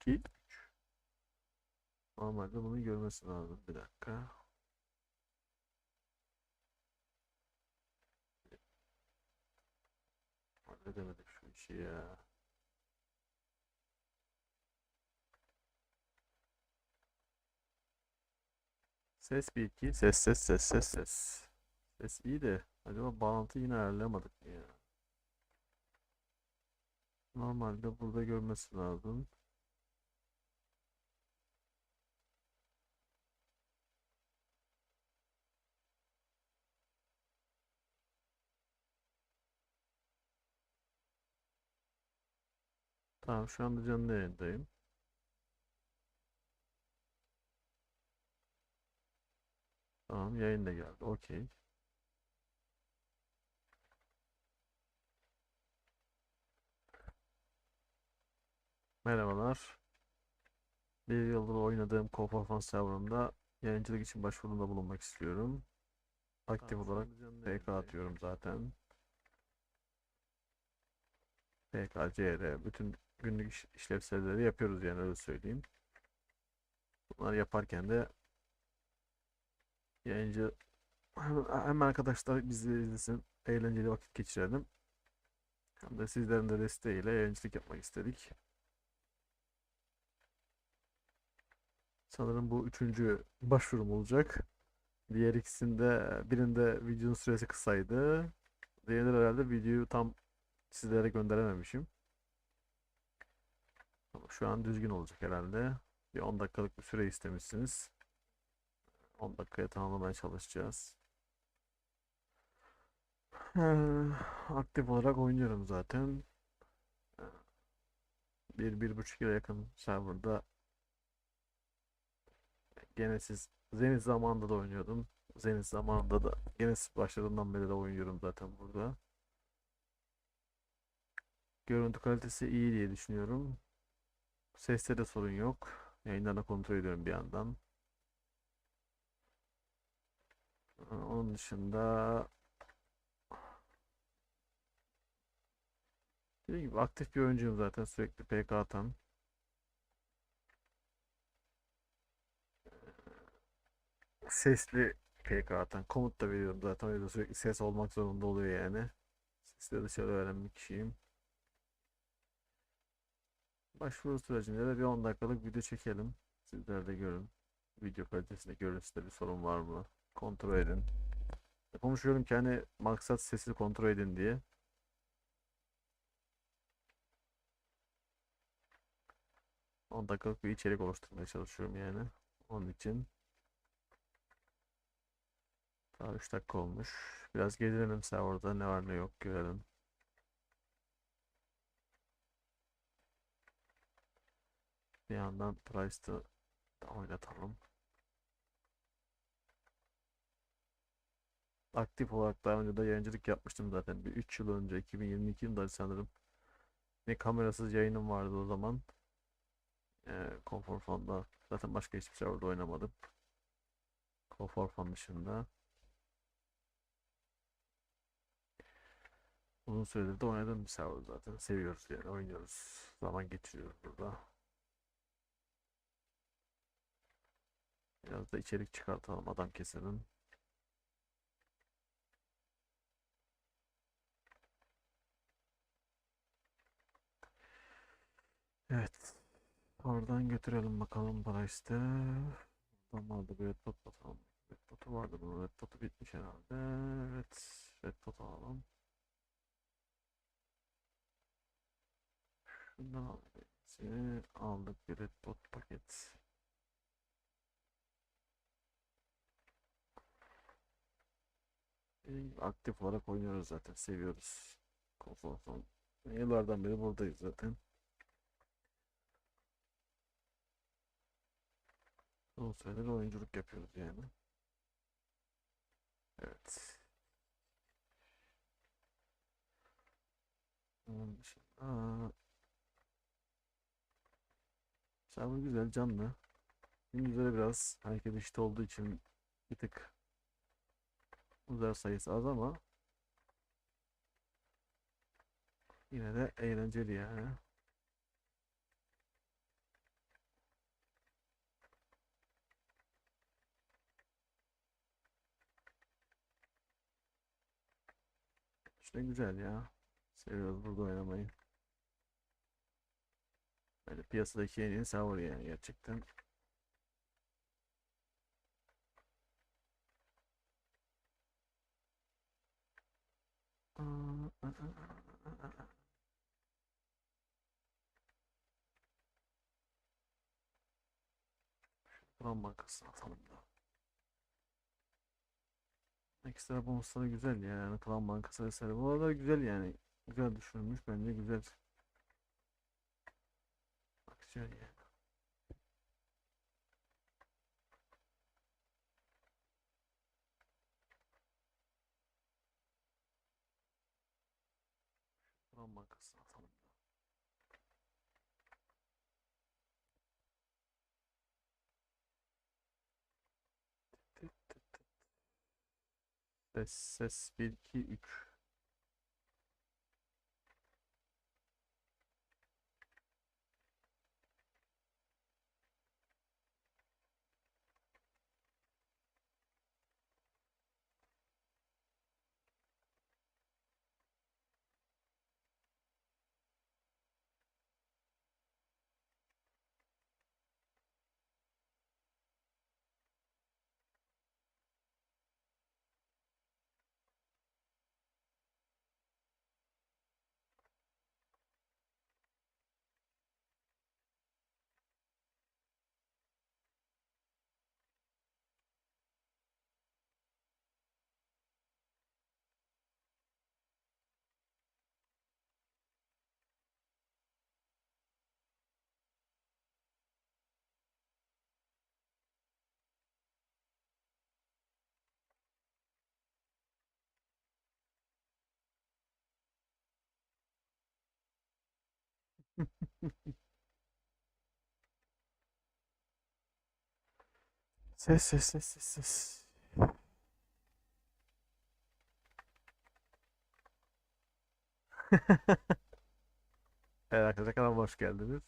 2 3 Normalde bunu görmesi lazım. Bir dakika. Halledemedik şu işi ya. Ses bir iki. Ses ses ses ses ses. Ses iyi de acaba bağlantı yine ayarlayamadık mı ya? Normalde burada görmesi lazım. Tamam şu anda canlı yayındayım. Tamam yayın da geldi. Okey. Merhabalar. Bir yıldır oynadığım Co-Fun serverımda yayıncılık için başvurumda bulunmak istiyorum. Aktif olarak PK atıyorum zaten. PK, CR, bütün günlük iş- işlevselleri yapıyoruz yani öyle söyleyeyim. Bunları yaparken de yayıncı hem, arkadaşlar bizi izlesin, eğlenceli vakit geçirelim. Hem de sizlerin de desteğiyle yayıncılık yapmak istedik. Sanırım bu üçüncü başvurum olacak. Diğer ikisinde birinde videonun süresi kısaydı. Diğerinde herhalde videoyu tam sizlere gönderememişim. Şu an düzgün olacak herhalde. Bir 10 dakikalık bir süre istemişsiniz. 10 dakikaya tamamlamaya çalışacağız. Ee, aktif olarak oynuyorum zaten. Bir, bir buçuk yıla yakın serverda gene siz Zenit zamanında da oynuyordum. Zenit zamanında da gene siz başladığımdan beri de oynuyorum zaten burada. Görüntü kalitesi iyi diye düşünüyorum. Seste de sorun yok. Yayınlarını kontrol ediyorum bir yandan. Ee, Onun dışında dediğim gibi aktif bir oyuncuyum zaten sürekli PK atan. Sesli PK atan. Komut da veriyorum zaten. O sürekli ses olmak zorunda oluyor yani. Sesle dışarı veren bir kişiyim. Başvuru sürecinde de bir 10 dakikalık video çekelim. Sizler de görün. Video kalitesinde görüntüsünde bir sorun var mı? Kontrol edin. Konuşuyorum ki hani maksat sesi kontrol edin diye. On dakikalık bir içerik oluşturmaya çalışıyorum yani. Onun için. Daha 3 dakika olmuş. Biraz gezelim serverda ne var ne yok görelim. Bir yandan Price'ı da oynatalım. Aktif olarak daha önce de yayıncılık yapmıştım zaten. Bir 3 yıl önce 2022 yılında sanırım. Ne kamerasız yayınım vardı o zaman. Ee, Konfor Fun'da. Zaten başka hiçbir şey orada oynamadım. Konfor Fun dışında. Uzun süredir de oynadığım bir server zaten. Seviyoruz yani oynuyoruz. Zaman geçiriyoruz burada. Biraz da içerik çıkartalım adam keselim. Evet. Oradan götürelim bakalım Price'te. Buradan vardı bir Red bakalım. Red Dot'u vardı bunun. Red Dot'u bitmiş herhalde. Evet. Red Dot alalım. Şundan aldık. Aldık bir Red Dot paket. Dediğim gibi aktif olarak oynuyoruz zaten. Seviyoruz. Konfor son. Yıllardan beri buradayız zaten. Uzun süredir oyunculuk yapıyoruz yani. Evet. Dışında server güzel canlı. Gündüzleri biraz hareket işte olduğu için bir tık Uzay sayısı az ama yine de eğlenceli yani. İşte güzel ya. Seviyoruz burada oynamayı. Böyle piyasadaki en iyi server yani gerçekten. Klan Bankası'na atalım da. Ekstra bonusları güzel ya. Yani Klan Bankası vesaire. Bu arada güzel yani. Güzel düşünülmüş. Bence güzel. Aksiyon yani. Klan Bankası'na atalım. Ses ses 1 2 3. Ses ses ses ses ses. Evet arkadaşlar kanalıma hoş geldiniz.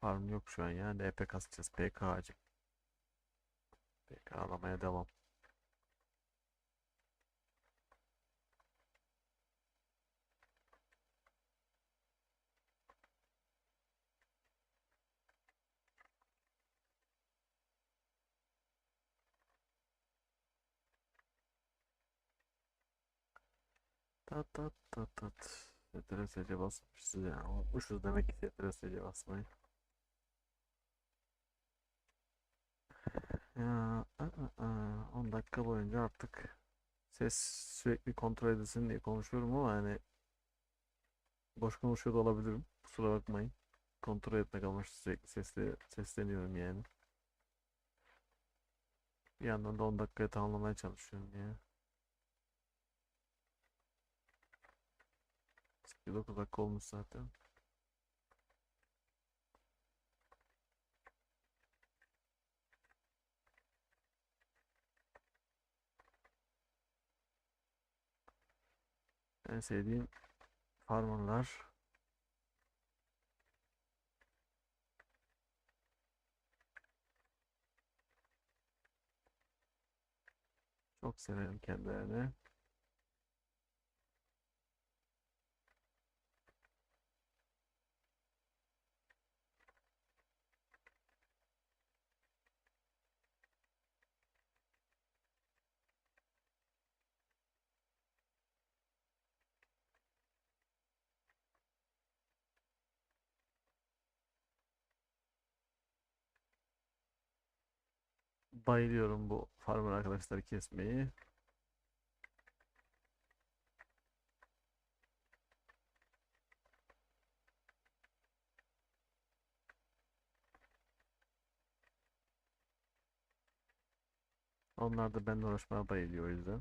Farm yok şu an ya. NP kasacağız. PK acı. PK alamaya devam. Tat tat tat tat. CTRL-C basmışız ya. Unutmuşuz demek ki CTRL-C basmayı. Ya, a, a, a, 10 dakika boyunca artık ses sürekli kontrol edilsin diye konuşuyorum ama hani boş konuşuyor da olabilirim. Kusura bakmayın. Kontrol etmek amaçlı sürekli sesle sesleniyorum yani. Bir yandan da 10 dakikaya tamamlamaya çalışıyorum ya. 9 dakika olmuş zaten. En sevdiğim farmerlar. Çok severim kendilerini. Bayılıyorum bu farmer arkadaşları kesmeyi. Onlar da benimle uğraşmaya bayılıyor o yüzden.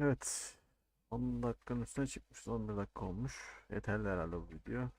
Evet. 10 dakikanın üstüne çıkmış. 11 dakika olmuş. Yeterli herhalde bu video.